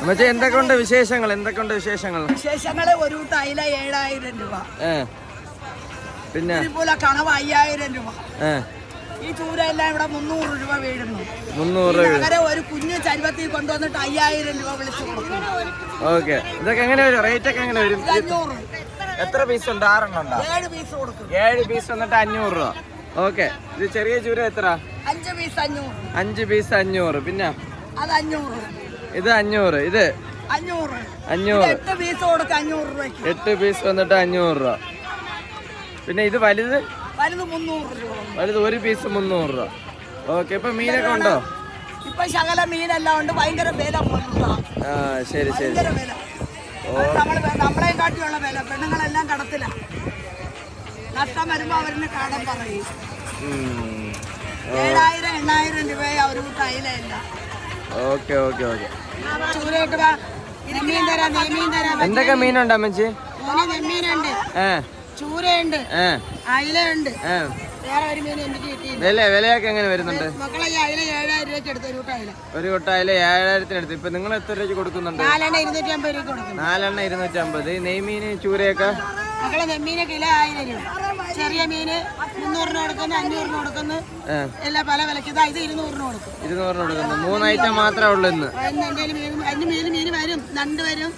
അമ്മച്ചി എന്തൊക്കെയുണ്ട് വിശേഷങ്ങൾ? എന്തൊക്കെയുണ്ട് വിശേഷങ്ങൾ? വിശേഷങ്ങൾ ഒരു തൈല ഏഴായിരം രൂപ. പിന്നെ? പോലെ കണവ് അയ്യായിരം രൂപ. ഈ ചൂര എല്ലാം ഇവിടെ മുന്നൂറ് രൂപ വീഴുന്നു. മുന്നൂറ് രൂപ അങ്ങനെ ഒരു കുഞ്ഞു ചരുവത്തിൽ കൊണ്ടുവന്നിട്ട് അയ്യായിരം രൂപ വിളിച്ചു ഓക്കെ. ഇതൊക്കെ എങ്ങനെ വരും? റേറ്റ് ഒക്കെ എങ്ങനെ വരും? അഞ്ഞൂറ്. എത്ര പീസ് ഉണ്ട്? ആറെണ്ണം ഉണ്ടോ? ഏഴ് പീസ് കൊടുക്കും ഏഴ് പീസ് വന്നിട്ട് അഞ്ഞൂറ് രൂപ. ഓക്കെ. ഇത് ചെറിയ ചൂര എത്ര? അഞ്ച് പീസ് അഞ്ഞൂറ്. അഞ്ച് പീസ് അഞ്ഞൂറ്. പിന്നെ? അത് അഞ്ഞൂറ്. ഇത് അഞ്ഞൂറ് ഇത് അഞ്ഞൂറ്. അഞ്ഞൂറ്. എട്ട് പീസ് അഞ്ഞൂറ് എട്ട് പീസ് വന്നിട്ട് അഞ്ഞൂറ് രൂപ. പിന്നെ ഇത് വലുത്? വലുത് മുന്നൂറ് രൂപ. വലുത് ഒരു പീസ് മുന്നൂറ് രൂപ. ഓക്കെ ഇപ്പൊ മീനൊക്കെ ഉണ്ടോ? ഇപ്പൊ ശകല മീനെല്ലാം ഉണ്ട്. ഭയങ്കര വില ആ ശരി ശരി ഭയങ്കര വില. നമ്മൾ നമ്മളെയും കാട്ടിയുള്ള വില. പെണ്ണുങ്ങളെല്ലാം കടത്തില്ല. നഷ്ടം വരുമ്പോ അവരിന് കടം പറയും. ഉം. ഏഴായിരം എണ്ണായിരം രൂപയെ ഒരു തൈലല്ല ഓക്കെ ഓക്കെ ഓക്കെ. എന്തൊക്കെ മീനുണ്ട് അമ്മച്ചി? ചൂരയുണ്ട്. അയിലുണ്ട് വില വിലയൊക്കെ എങ്ങനെ വരുന്നുണ്ട്? ഒരു കൊട്ട അയില. ഏഴായിരത്തിനടുത്ത് ഇപ്പൊ നിങ്ങൾ എത്ര രൂപയ്ക്ക് കൊടുക്കുന്നുണ്ട്? നാലെണ്ണ ഇരുന്നൂറ്റി അമ്പത് നെയ്മീന് ചൂരയൊക്കെ? കിലോ ആയിരം രൂപ. ചെറിയ മീന് മുന്നൂറിന് കൊടുക്കുന്നു അഞ്ഞൂറിന് കൊടുക്കുന്നു. എല്ലാ എല്ലാം പല വിലക്ക് ഇതാ ഇത് ഇരുന്നൂറിന് കൊടുക്കും. ഇരുന്നൂറിന് കൊടുക്കുന്നു. മൂന്ന് ഐറ്റം മാത്രമേ ഉള്ളൂ ഇന്ന്. അതിന് മീൻ അതിന് മീൻ മീൻ വരും. നണ്ട് വരും.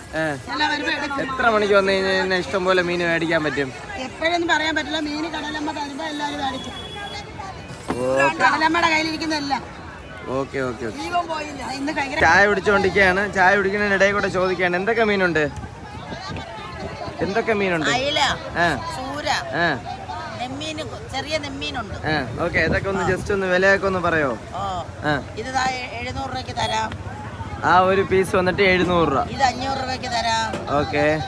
എല്ലാ എടുക്കും. എത്ര മണിക്ക് വന്നു കഴിഞ്ഞാൽ ഇഷ്ടം പോലെ മീൻ മേടിക്കാൻ പറ്റും? എപ്പോഴൊന്നും പറയാൻ പറ്റില്ല. മീൻ കടലമ്മ തരുമ്പോ എല്ലാവരും മേടിക്കും. കടലമ്മയുടെ കയ്യിലിരിക്കുന്നതെല്ലാം ഓക്കെ ഓക്കെ ഓക്കെ. ജീവൻ പോയില്ല. ഇന്ന് ഭയങ്കര ചായ കുടിച്ചുകൊണ്ടിരിക്കുകയാണ് ചായ കുടിക്കുന്നതിനിടയിൽ കൂടെ ചോദിക്കുകയാണ്. എന്തൊക്കെ മീനുണ്ട്? എന്തൊക്കെ മീനുണ്ട്? അയില ആ. നെമ്മീന് ചെറിയ നെമ്മീനുണ്ട്. ഓക്കെ ഇതൊക്കെ ഒന്ന് ജസ്റ്റ് ഒന്ന് വിലയൊക്കെ ഒന്ന് പറയോ? ഇത് എഴുന്നൂറ് രൂപയ്ക്ക് തരാം. ആ ഒരു പീസ് വന്നിട്ട് എഴുന്നൂറ് രൂപ. ഇത് അഞ്ഞൂറ് രൂപയ്ക്ക് തരാം. ഓക്കെ.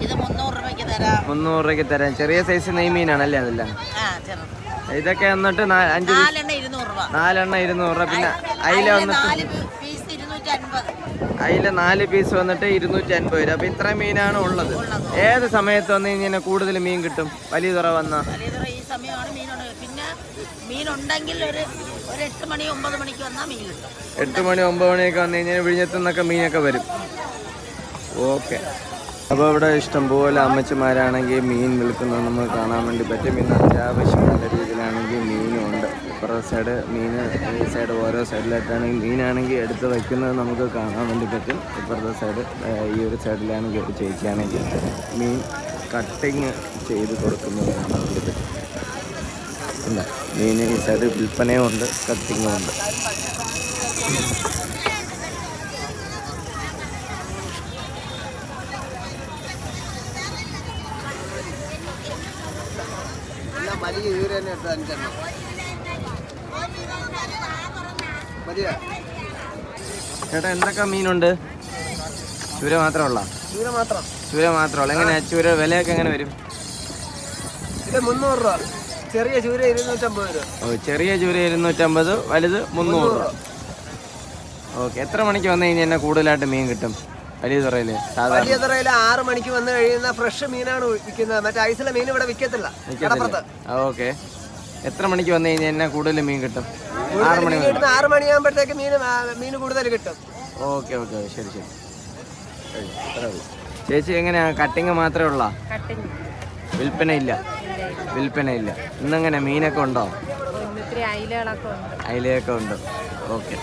ഇത് മുന്നൂറ് രൂപയ്ക്ക് തരാം. മുന്നൂറ് രൂപയ്ക്ക് തരാം. ചെറിയ സൈസ് നെയ്മീനാണല്ലേ അതെല്ലാം? ഇതൊക്കെ വന്നിട്ട് അഞ്ച് നാലെണ്ണ ഇരുന്നൂറ് രൂപ. നാലെണ്ണ ഇരുന്നൂറ് രൂപ. പിന്നെ അയില വന്നിട്ട് നാല് പീ- പീസ് ഇരുന്നൂറ്റി അൻപത് അയില നാല് പീസ് വന്നിട്ട് ഇരുന്നൂറ്റി അൻപത് രൂപ. അപ്പൊ ഇത്ര മീനാണ് ഉള്ളത്. ഏത് സമയത്ത് വന്നു കഴിഞ്ഞാൽ കൂടുതൽ മീൻ കിട്ടും? വലിയ തുറ വന്ന? ഈ സമയമാണ് മീനുണ്ട് പിന്നെ മീനുണ്ടെങ്കിൽ ഒരു ഒരു എട്ട് മണി ഒമ്പത് മണിക്ക് വന്നാൽ മീൻ കിട്ടും. എട്ട് മണി ഒമ്പത് മണിയൊക്കെ വന്നു കഴിഞ്ഞാൽ വിഴിഞ്ഞത്തു നിന്നൊക്കെ മീനൊക്കെ വരും. ഓക്കെ. അപ്പോൾ ഇവിടെ ഇഷ്ടംപോലെ അമ്മച്ചിമാരാണെങ്കിൽ മീൻ വിൽക്കുന്നത് നമുക്ക് കാണാൻ വേണ്ടി പറ്റും. പിന്നെ അത്യാവശ്യം നല്ല രീതിയിലാണെങ്കിൽ മീനും ഉണ്ട് ഇപ്പുറത്തെ സൈഡ് മീൻ ഈ സൈഡ് ഓരോ സൈഡിലായിട്ടാണെങ്കിൽ മീനാണെങ്കിൽ എടുത്ത് വയ്ക്കുന്നത് നമുക്ക് കാണാൻ വേണ്ടി പറ്റും. ഇപ്പുറത്തെ സൈഡ് ഈ ഒരു സൈഡിലാണെങ്കിൽ ചേച്ചിയാണെങ്കിൽ മീൻ കട്ടിങ് ചെയ്ത് കൊടുക്കുന്നത് കാണാൻ വേണ്ടി പറ്റും. ഇല്ല മീൻ ഈ സൈഡ് വിൽപ്പനയും ഉണ്ട് കട്ടിങ്ങും ഉണ്ട്. ചേട്ടാ എന്തൊക്കെ മീനുണ്ട്? ചൂര മാത്രമുള്ള ചൂര മാത്രം. ചൂര മാത്രമുള്ള എങ്ങനെയാ? ചൂര വിലയൊക്കെ എങ്ങനെ വരും? ഇത് മുന്നൂറ് രൂപ. ചെറിയ ചൂര ഇരുന്നൂറ്റമ്പത് രൂപ. ഓ ചെറിയ ചൂര ഇരുന്നൂറ്റമ്പത് വലുത് മുന്നൂറ്. രൂപ. ഓക്കെ എത്ര മണിക്ക് വന്നു കഴിഞ്ഞാൽ എന്നെ കൂടുതലായിട്ട് മീൻ കിട്ടും? വലിയ തുറയിൽ സാധാരണ. വലിയ തുറയിൽ ആറ് മണിക്ക് വന്നു കഴിയുന്ന ഫ്രഷ് മീനാണ് വിൽക്കുന്നത്. മറ്റേ ഐസിലെ മീൻ ഇവിടെ വിൽക്കത്തില്ല. ഓക്കെ. എത്ര മണിക്ക് വന്നു കഴിഞ്ഞാൽ എന്നാ കൂടുതൽ മീൻ കിട്ടും? ആറ് മണി കിട്ടുന്ന ആറ് മണിയാകുമ്പോഴത്തേക്ക് മീൻ മീൻ കൂടുതൽ കിട്ടും. ഓക്കെ ഓക്കെ ശരി ശരി. ശരി, അത്രേ ഉള്ളൂ. ചേച്ചി എങ്ങനെയാ? കട്ടിങ് മാത്രമേ ഉള്ള? വിൽപ്പന ഇല്ല. വിൽപ്പന ഇല്ല. ഇന്നെങ്ങനെ മീനൊക്കെ ഉണ്ടോ? അയിലകളൊക്കെ ഉണ്ട്. അയിലയൊക്കെ ഉണ്ട്. ഓക്കെ.